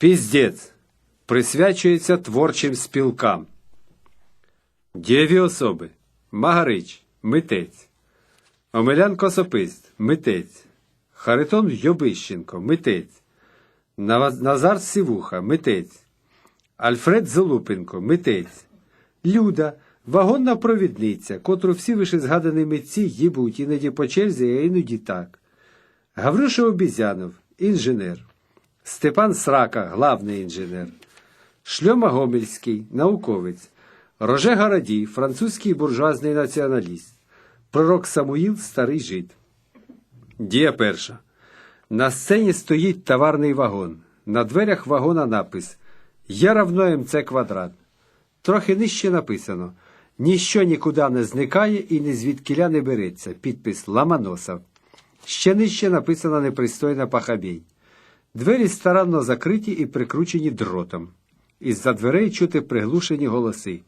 Піздець присвячується творчим спілкам. Дієві особи. Магарич. Митець, Омелян Косопист. Митець, Харитон Йобищенко митець, Назар Сивуха. Митець, Альфред Золупенко митець, Люда. Вагонна провідниця, котру всі вишезгадані митці їбуть іноді по черзі, а іноді так. Гаврюша Обізянов. Інженер. Степан Срака, главний інженер, Шльома Гомельський, науковець, Роже Гараді, французький буржуазний націоналіст, пророк Самуїл, старий жид. Дія перша. На сцені стоїть товарний вагон. На дверях вагона напис Є равно МЦ квадрат. Трохи нижче написано Ніщо нікуди не зникає і ні звідкіля не береться. Підпис Ламаносов. Ще нижче написано непристойна пахабій. Двері старанно закриті і прикручені дротом. Із-за дверей чути приглушені голоси.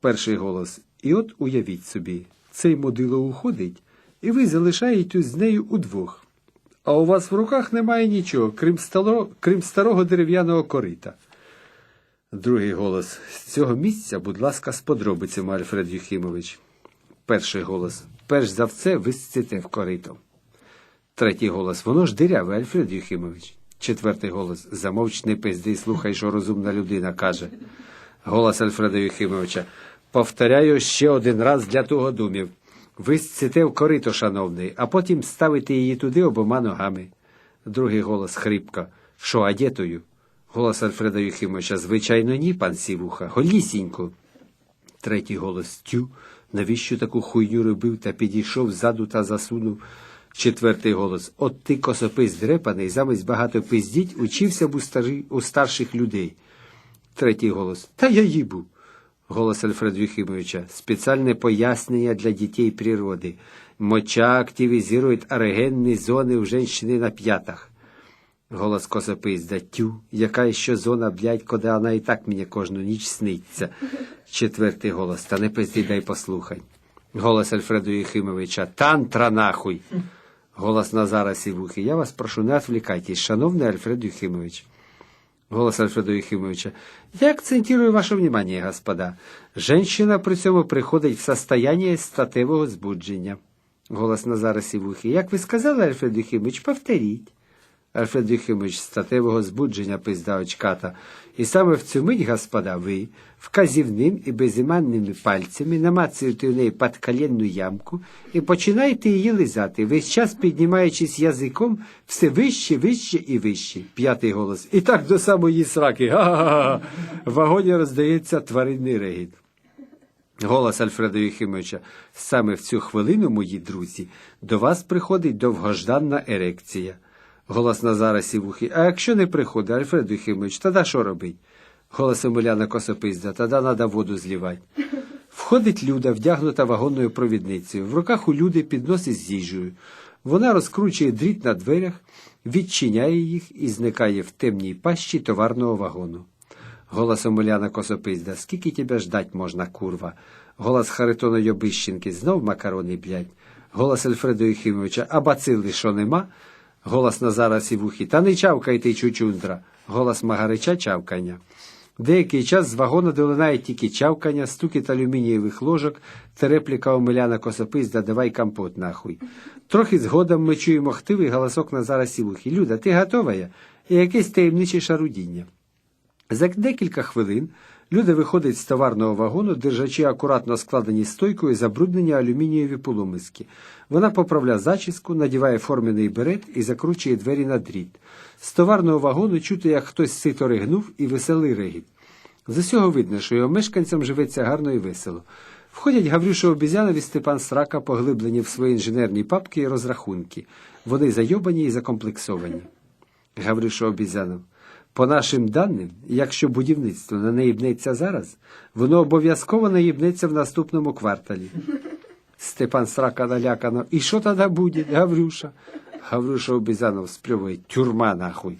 Перший голос. І от уявіть собі, цей модило уходить, і ви залишаєтесь з нею удвох. А у вас в руках немає нічого, крім, стало, крім старого дерев'яного корита. Другий голос. З цього місця, будь ласка, з подробицями, Альфред Юхімович. Перший голос. Перш за все, ви сците в корито. Третій голос. Воно ж диряве, Альфред Юхімович. Четвертий голос. Замовч пизди, слухай, що розумна людина каже. Голос Альфреда Юхімовича. Повторяю ще один раз для того думів. Ви сците в корито, шановний, а потім ставите її туди обома ногами. Другий голос хрипко. Що, адєтою? Голос Альфреда Юхімовича. Звичайно, ні, пан Сівуха. Голісінько. Третій голос Тю. Навіщо таку хуйню робив та підійшов ззаду та засунув. Четвертий голос От ти косопис дрепаний, замість багато пиздіть, учився б у, старі, у старших людей. Третій голос Та я їбу. Голос Альфреда Юхимовича. Спеціальне пояснення для дітей природи. Моча активізує ерогенні зони у женщини на п'ятах. Голос косопизда. Тю, яка ще зона, блядь, коли вона і так мені кожну ніч сниться. Четвертий голос. Та не пизди, дай послухай. Голос Альфреда Юхимовича. Тантра нахуй. Голос Назара Сивухи. Я вас прошу, не отвлекайтесь, шановний Альфред Юхимович. Голос Альфреда Юхимовича. Я акцентирую ваше внимание, господа. Женщина при цьому приходить в состояние статевого збудження. Голос Назара Сівухи. Як ви сказали, Альфред Юхимович, повторіть. Альфред Юхимович статевого збудження пизда очката. І саме в цю мить, господа, ви вказівним і безіманними пальцями намацуєте в неї подколенну ямку і починаєте її лизати, весь час піднімаючись язиком все вище, вище і вище. П'ятий голос. І так до самої сраки. Га-га-га. В вагоні роздається тваринний регіт. Голос Альфреда Юхимовича. Саме в цю хвилину, мої друзі, до вас приходить довгожданна ерекція. Голос Назара Сівухи. А якщо не приходить, Альфред Юхимович, тоді що робить? Голос Омеляна Косопизда. Тоді треба воду злівати. Входить Люда, вдягнута вагонною провідницею. В руках у Люди підносить з їжею. Вона розкручує дріт на дверях, відчиняє їх і зникає в темній пащі товарного вагону. Голос Омеляна Косопизда. Скільки тебе ждать можна, курва? Голос Харитона Йобищенки. Знов макарони, блядь. Голос Альфреда Юхимовича. А бацили, що нема? Голос Назара Сівухи. Та не чавкай ти, чучундра. Голос Магарича чавкання. Деякий час з вагона долинає тільки чавкання, стукіт алюмінієвих ложок та репліка Омеляна Косопизда «Давай компот нахуй». Трохи згодом ми чуємо хтивий голосок Назара Сівухи. Люда, ти готова? я?» І якесь таємниче шарудіння. За декілька хвилин Люда виходить з товарного вагону, держачи акуратно складені стойкою забруднені алюмінієві полумиски. Вона поправляє зачіску, надіває формений берет і закручує двері на дріт. З товарного вагону чути, як хтось сито ригнув і веселий регіт. З усього видно, що його мешканцям живеться гарно і весело. Входять Гаврюша Обізянов і Степан Срака, поглиблені в свої інженерні папки і розрахунки. Вони зайобані і закомплексовані. Гаврюша Обізянов. По нашим даним, якщо будівництво не наїбнеться зараз, воно обов'язково наїбнеться в наступному кварталі. Степан Срака налякано. І що тоді буде, Гаврюша? Гаврюша Обізянов сплюває. Тюрма нахуй.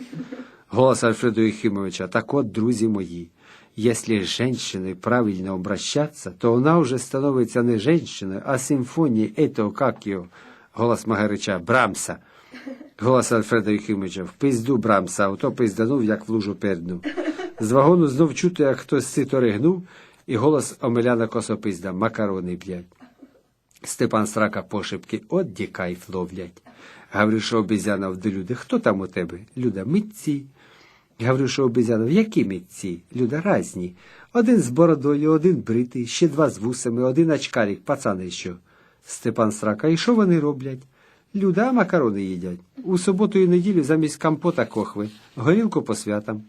Голос Альфреда Єхимовича. Так от, друзі мої, если с женщиной правильно обращаться, то она уже становится не женщиной, а симфонией этого, как ее, голос Магарича, Брамса. Голос Альфреда Юхимича. В пизду Брамса, ото пизданув, як в лужу перднув. З вагону знов чути, як хтось сито ригнув, і голос Омеляна Косопизда. Макарони б'ять. Степан Срака пошепки, от ді кайф ловлять. Гаврюша Обезянов до люди, хто там у тебе? Люда, митці. Гаврюша Обезянов, які митці? Люда, разні. Один з бородою, один бритий, ще два з вусами, один очкарик, пацани що. Степан Срака, і що вони роблять? Люда, а макарони їдять. У суботу і неділю замість компота кохви, горілку по святам.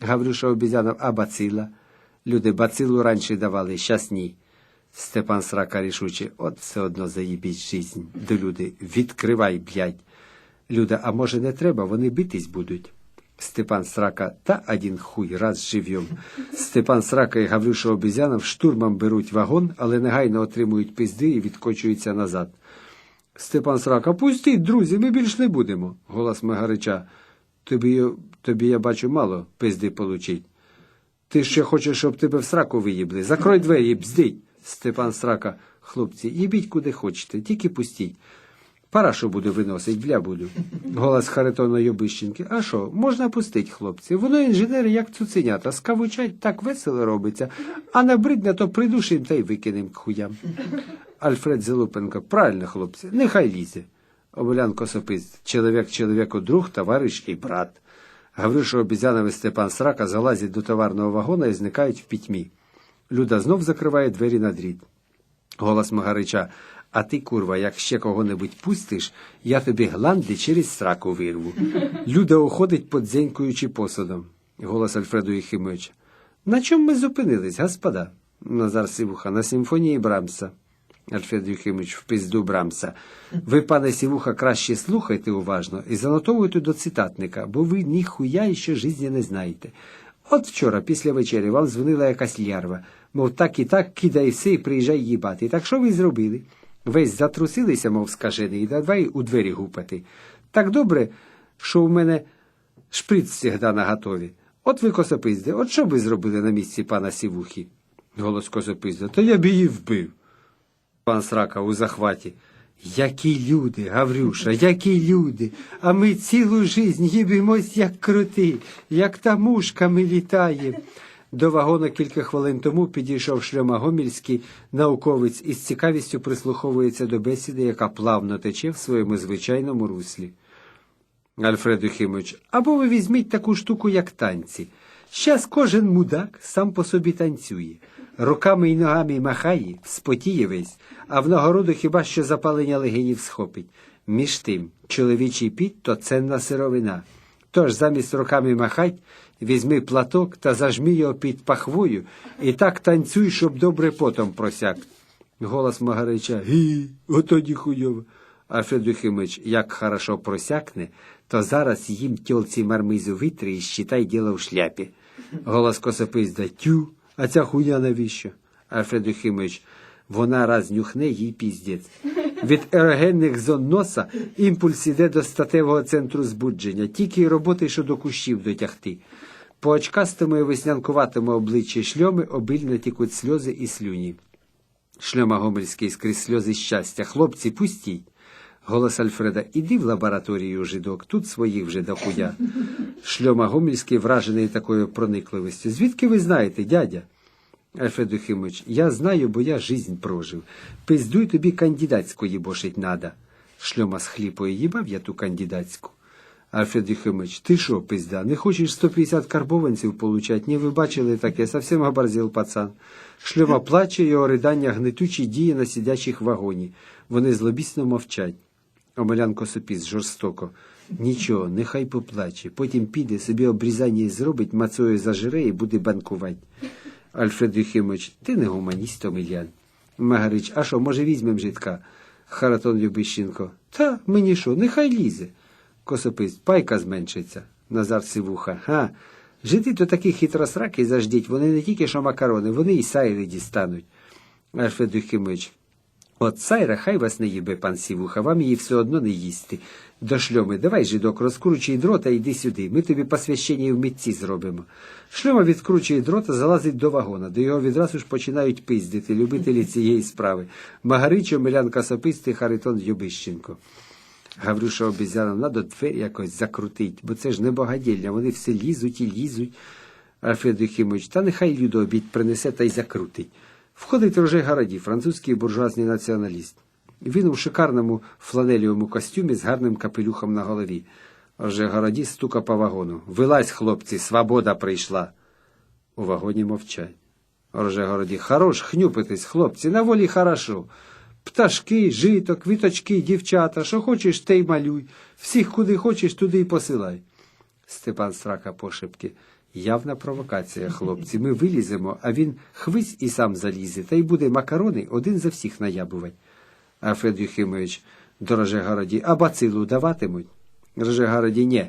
Гаврюша Обезянов, а бацила? Люди бацилу раніше давали, щас ні. Степан Срака рішуче, от все одно заїбіть жизнь. До люди, відкривай, блядь. Люда, а може не треба, вони битись будуть. Степан Срака, та один хуй, раз живьом. Степан Срака і Гаврюша Обезянов штурмом беруть вагон, але негайно отримують пизди і відкочуються назад. Степан Срака, пустіть, друзі, ми більш не будемо. Голос Магарича. Тобі, тобі я бачу мало пизди получить. Ти ще хочеш, щоб тебе в сраку виїбли. Закрой двері, бздіть. Степан Срака. Хлопці, їбіть куди хочете, тільки пустіть. Парашу буду виносить, бля буду. Голос Харитона Йобищенки. А що, можна пустить, хлопці? Воно інженери, як цуценята, скавучать, так весело робиться, а набридне, то придушим та й викинем к хуям. Альфред Залупенко. Правильно, хлопці, нехай лізе. Омелян Косопист. Чоловік чоловіку друг, товариш і брат. Гаврюша Обізянов Степан Срака залазять до товарного вагона і зникають в пітьмі. Люда знов закриває двері на дріт. Голос Магарича. А ти, курва, як ще кого-небудь пустиш, я тобі гланди через сраку вирву. Люда уходить, подзенькуючи посудом. Голос Альфреду Єхимовича. На чому ми зупинились, господа? Назар Сивуха, на симфонії Брамса. Альфред Юхимович, в пизду Брамса. Ви, пане Сівуха, краще слухайте уважно і занотовуйте до цитатника, бо ви ніхуя ще житті не знаєте. От вчора, після вечері, вам дзвонила якась лярва, мов так і так кидай все і приїжджай їбати. Так що ви зробили? Весь затрусилися, мов скажений, і давай у двері гупати. Так добре, що в мене шприц всегда наготові. От ви косопизде, от що ви зробили на місці пана Сівухи? Голос косопизда, то я б її вбив. Пан Срака у захваті. Які люди, Гаврюша, які люди. А ми цілу жизнь їбімось, як крути, як та мушка ми літаємо. До вагона кілька хвилин тому підійшов шльома Гомільський науковець і з цікавістю прислуховується до бесіди, яка плавно тече в своєму звичайному руслі. Альфред Юхимович, або ви візьміть таку штуку, як танці. Щас кожен мудак сам по собі танцює. Руками й ногами махає, спотіє весь, а в нагороду хіба що запалення легенів схопить. Між тим, чоловічий піт то ценна сировина. Тож замість руками махать, візьми платок та зажми його під пахвою і так танцюй, щоб добре потом просяк. Голос Магарича Гі, ото ніхуйово. А Федюхимич, як хорошо просякне, то зараз їм тьолці мармизу витри і щитай діло в шляпі. Голос Косопизда Тю, а ця хуя навіщо? А Федюхимич, вона раз нюхне їй піздець. Від ерогенних зон носа імпульс іде до статевого центру збудження, тільки й роботи, що до кущів дотягти. По очкастому і веснянкуватому обличчі шльоми обильно тікуть сльози і слюні. Шльома Гомельський скрізь сльози щастя. Хлопці, пустіть. Голос Альфреда, іди в лабораторію, жидок, тут своїх вже дохуя. Шльома Гомельський вражений такою проникливістю. Звідки ви знаєте, дядя? Альфред Юхимович, я знаю, бо я жизнь прожив. Пиздуй тобі кандидатську їбошить надо. Шльома схліпує, їбав я ту кандидатську. Альфред Юхимович, ти що, пизда, не хочеш 150 карбованців получать? Ні, ви бачили таке, совсем оборзел пацан. Шльома плаче, його ридання гнетучі діє на сидячих вагоні. Вони злобісно мовчать. Омелян Косопіс жорстоко. Нічого, нехай поплаче. Потім піде, собі обрізання зробить, мацою зажире і буде банкувати. Альфред Юхимович, ти не гуманіст, Омельян. Магарич, а що, може візьмем житка? Харатон Любищенко. Та мені що, нехай лізе. Косопис, пайка зменшиться. Назар Сивуха. Га. Жити то такі хитросраки заждіть, вони не тільки що макарони, вони і сайри дістануть. Альфред Юхимович. От сайра, хай вас не їбе, пан Сівуха, вам її все одно не їсти. До шльоми, давай, жидок, розкручуй дрота і йди сюди. Ми тобі посвящення в митці зробимо. Шльома відкручує дрота, залазить до вагона, до його відразу ж починають пиздити любителі цієї справи. Магарич, Омелян Касопистий, Харитон Юбищенко. Гаврюша обіцяла, надо двері якось закрутить, бо це ж не богадільня, вони все лізуть і лізуть. Альфред Юхимович, та нехай Людо обід принесе та й закрутить. Входить Роже Гараді, французький буржуазний націоналіст. Він у шикарному фланелівому костюмі з гарним капелюхом на голові. Роже Гараді стука по вагону. Вилазь, хлопці, свобода прийшла. У вагоні мовчать. Роже Городі, хорош хнюпитись, хлопці, на волі хорошо. Пташки, жито, квіточки, дівчата, що хочеш, те й малюй. Всіх, куди хочеш, туди й посилай. Степан Страка пошепки. Явна провокація, хлопці. Ми виліземо, а він хвись і сам залізе, та й буде макарони один за всіх наябувати. А Фед Юхимович до Рожегороді, а бацилу даватимуть? Рожегороді, ні.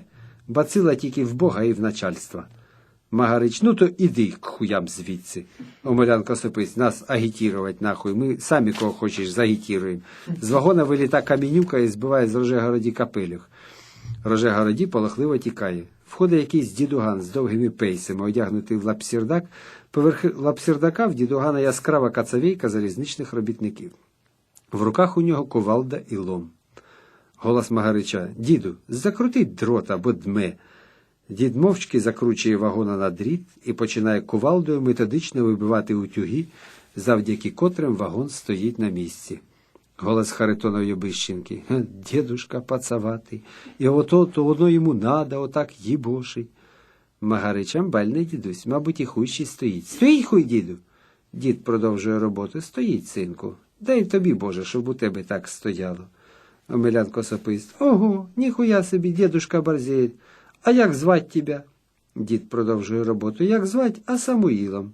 Бацила тільки в Бога і в начальства. Магарич, ну то іди к хуям звідси. Омелян Косопись, нас агітірувати нахуй. Ми самі кого хочеш загітіруємо. З вагона виліта камінюка і збиває з Рожегороді капелюх. Рожегороді полохливо тікає. Входить якийсь дідуган з довгими пейсами, одягнутий в лапсірдак. Поверх лапсірдака в дідугана яскрава кацавійка залізничних робітників. В руках у нього кувалда і лом. Голос Магарича. Діду, закрутить дрот або дме. Дід мовчки закручує вагона на дріт і починає кувалдою методично вибивати утюги, завдяки котрим вагон стоїть на місці. Голос Харитонової Бищенки. «Ге, Дідушка пацаватий. І ото то воно йому надо, отак їбошить. Магарич амбальний дідусь, мабуть, і ще стоїть. Стоїть хуй, діду. Дід продовжує роботу. Стоїть, синку. Дай тобі, Боже, щоб у тебе так стояло. Омелян Косопист. Ого, ніхуя собі, дідушка борзеє. А як звать тебе? Дід продовжує роботу. Як звать? А Самуїлом.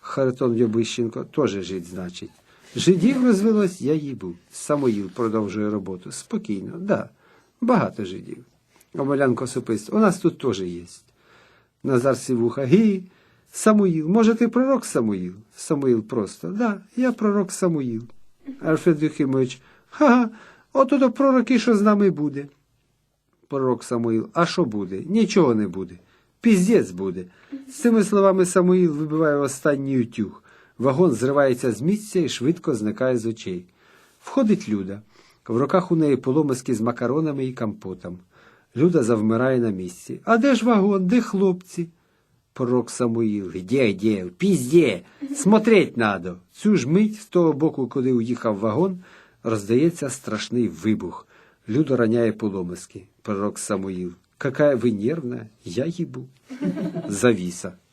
Харитон Йобищенко теж жить, значить. Жидів розвелось, я їбу. Самуїл продовжує роботу. Спокійно, да. Багато жидів. Омелян Косопист. У нас тут теж є. Назар Сівуха. Гі, Самуїл. Може, ти пророк Самуїл? Самуїл просто. Да, я пророк Самуїл. Альфред Юхимович. Ха-ха, ото до пророки, що з нами буде. Пророк Самуїл. А що буде? Нічого не буде. Піздець буде. З цими словами Самуїл вибиває останній утюг. Вагон зривається з місця і швидко зникає з очей. Входить Люда. В руках у неї поломиски з макаронами і компотом. Люда завмирає на місці. А де ж вагон? Де хлопці? Пророк Самуїл. Где? В пізде. Смотреть надо. Цю ж мить з того боку, куди уїхав вагон, роздається страшний вибух. Люда роняє поломиски. Пророк Самуїл. Какая ви нервна, я їбу. Завіса.